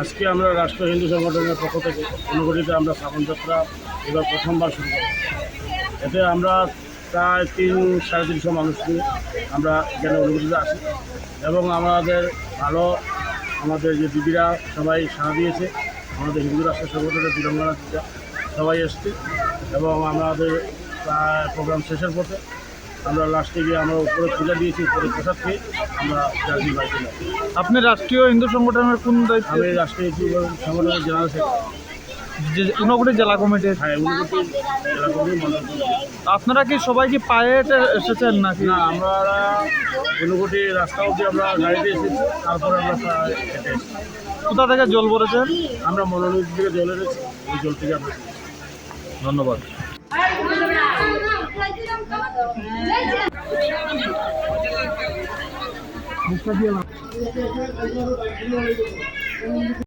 আজকে আমরা রাষ্ট্র হিন্দু সংগঠনের পক্ষ থেকে অনুগঠিত আমরা শ্রাবণ যাত্রা এবার প্রথমবার শুরু করি এতে আমরা প্রায় তিন, সাড়ে তিনশো মানুষ নিয়ে আমরা এখানে অনুগঠিত আছি। এবং আমাদের ভালো, আমাদের যে দিদিরা সবাই সাড়া দিয়েছে, আমাদের হিন্দু রাষ্ট্র সংগঠনের দিদিরা সবাই এসছে। এবং আমাদের প্রায় প্রোগ্রাম শেষের পথে আমরা লাস্টে গিয়ে আমরা উপরে পূজা দিয়েছি উপরে প্রসাদ খেয়ে আমরা জার্নি বাইকে যাই আপনি রাষ্ট্রীয় হিন্দু সংগঠনের কোন দায়িত্ব? আমি রাষ্ট্রীয় হিন্দু সংগঠনের জেনারেল সেক্রেটারি যে ঊনকোটি জেলা কমিটির। হ্যাঁ উন্নতি জেলা মন্ডল আপনারা কি সবাই কি পায়ে এসেছেন নাকি? না আমরা ঊনকোটি রাস্তা অবধি আমরা গাড়িতে এসেছি তারপরে আমরা হেঁটে কোথা থেকে জল ভরেছেন? আমরা মনোনীত থেকে জল এনেছি ওই জল থেকে আমরা ধন্যবাদ। মুখটা দিয়ে